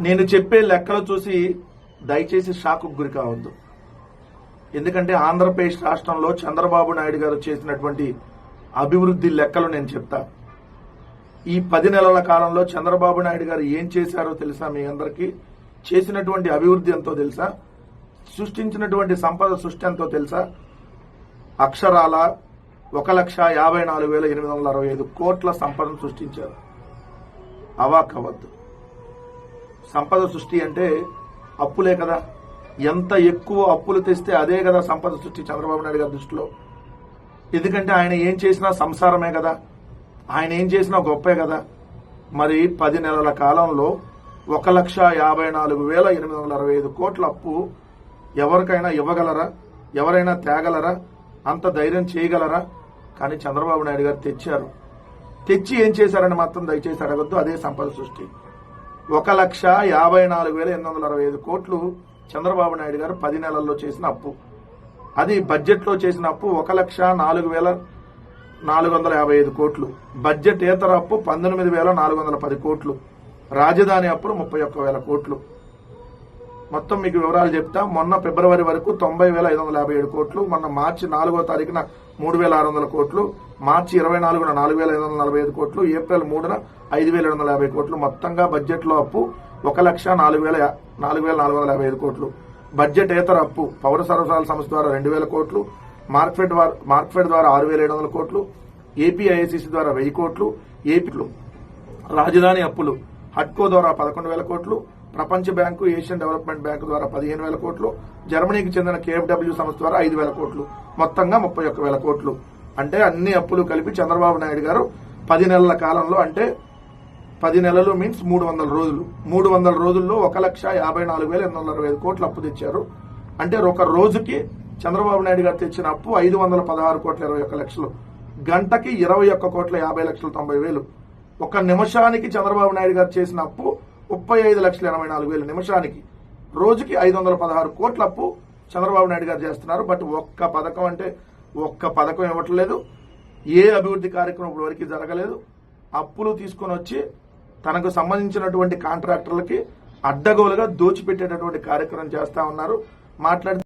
నేను చెప్పే లెక్కలు చూసి దయచేసి షాకు గురి కావద్దు. ఎందుకంటే ఆంధ్రప్రదేశ్ రాష్ట్రంలో చంద్రబాబు నాయుడు గారు చేసినటువంటి అభివృద్ధి లెక్కలు నేను చెప్తా. ఈ పది నెలల కాలంలో చంద్రబాబు నాయుడు గారు ఏం చేశారో తెలుసా మీ అందరికీ? చేసినటువంటి అభివృద్ధి ఎంతో తెలుసా? సృష్టించినటువంటి సంపద సృష్టి ఎంతో తెలుసా? అక్షరాల ఒక లక్ష యాభై నాలుగు వేల ఎనిమిది వందల అరవై ఐదు కోట్ల సంపదను సృష్టించారు. అవాకవద్దు సంపద సృష్టి అంటే అప్పులే కదా. ఎంత ఎక్కువ అప్పులు తెస్తే అదే కదా సంపద సృష్టి చంద్రబాబు నాయుడు గారి దృష్టిలో. ఎందుకంటే ఆయన ఏం చేసినా సంసారమే కదా. ఆయన ఏం చేసినా గొప్పే కదా. మరి పది నెలల కాలంలో ఒక లక్ష యాభై నాలుగు వేల ఎనిమిది వందల అరవై ఐదు కోట్ల అప్పు ఎవరికైనా ఇవ్వగలరా? ఎవరైనా తేగలరా? అంత ధైర్యం చేయగలరా? కానీ చంద్రబాబు నాయుడు గారు తెచ్చారు. తెచ్చి ఏం చేశారని మాత్రం దయచేసి అడగద్దు. అదే సంపద సృష్టి. ఒక లక్ష యాభై నాలుగు వేల ఎనిమిది వందల అరవై ఐదు కోట్లు చంద్రబాబు నాయుడు గారు పది నెలల్లో చేసిన అప్పు. అది బడ్జెట్లో చేసిన అప్పు ఒక లక్ష నాలుగు వేల నాలుగు వందల యాభై ఐదు కోట్లు. బడ్జెట్ ఏతర అప్పు పంతొమ్మిది వేల నాలుగు వందల పది కోట్లు. రాజధాని అప్పులు ముప్పై ఒక్క వేల కోట్లు. మొత్తం మీకు వివరాలు చెప్తా. మొన్న ఫిబ్రవరి వరకు తొంభై వేల ఐదు వందల యాభై ఏడు కోట్లు మొన్న మార్చి నాలుగో తారీఖున మూడు వేల ఆరు వందల కోట్లు మార్చి ఇరవై నాలుగున నాలుగు వేల ఐదు వందల నలభై ఐదు కోట్లు ఏప్రిల్ మూడున ఐదు వేల ఏడు వందల యాభై కోట్లు. మొత్తంగా బడ్జెట్లో అప్పు ఒక లక్ష నాలుగు వేల నాలుగు వేల నాలుగు వందల యాభై ఐదు కోట్లు. బడ్జెట్ ఏతర అప్పు పౌర సరఫరాల సంస్థ ద్వారా రెండు వేల కోట్లు మార్క్ఫెడ్ ద్వారా మార్క్ఫెడ్ ద్వారా ఆరు వేల ఏడు వందల కోట్లు ఏపీఐఐసిసి ద్వారా వెయ్యి కోట్లు ఏపీలు రాజధాని అప్పులు హట్కో ద్వారా పదకొండు వేల కోట్లు ప్రపంచ బ్యాంకు ఏషియన్ డెవలప్మెంట్ బ్యాంకు ద్వారా పదిహేను వేల కోట్లు జర్మనీకి చెందిన కేఎఫ్డబ్ల్యూ సంస్థ ద్వారా ఐదు వేల కోట్లు మొత్తంగా ముప్పై ఒక్క వేల కోట్లు. అంటే అన్ని అప్పులు కలిపి చంద్రబాబు నాయుడు గారు పది నెలల కాలంలో అంటే పది నెలలు మీన్స్ మూడు వందల రోజులు. మూడు వందల రోజుల్లో ఒక లక్ష యాభై నాలుగు వేల ఎనిమిది వందల అరవై ఐదు కోట్లు అప్పు తెచ్చారు. అంటే ఒక రోజుకి చంద్రబాబు నాయుడు గారు తెచ్చిన అప్పు ఐదు వందల పదహారు కోట్ల ఇరవై ఒక్క లక్షలు. గంటకి ఇరవై ఒక్క కోట్ల యాభై లక్షల తొంభై వేలు. ఒక నిమిషానికి చంద్రబాబు నాయుడు గారు చేసిన అప్పు ముప్పై ఐదు లక్షల ఎనభై నాలుగు వేల నిమిషానికి. రోజుకి ఐదు వందల పదహారు కోట్ల అప్పు చంద్రబాబు నాయుడు గారు చేస్తున్నారు. బట్ ఒక్క పథకం అంటే ఒక్క పథకం ఇవ్వట్లేదు. ఏ అభివృద్ధి కార్యక్రమం ఇప్పుడు వరకు జరగలేదు. అప్పులు తీసుకొని వచ్చి తనకు సంబంధించినటువంటి కాంట్రాక్టర్లకి అడ్డగోలుగా దోచిపెట్టేటటువంటి కార్యక్రమం చేస్తా ఉన్నారు. మాట్లాడి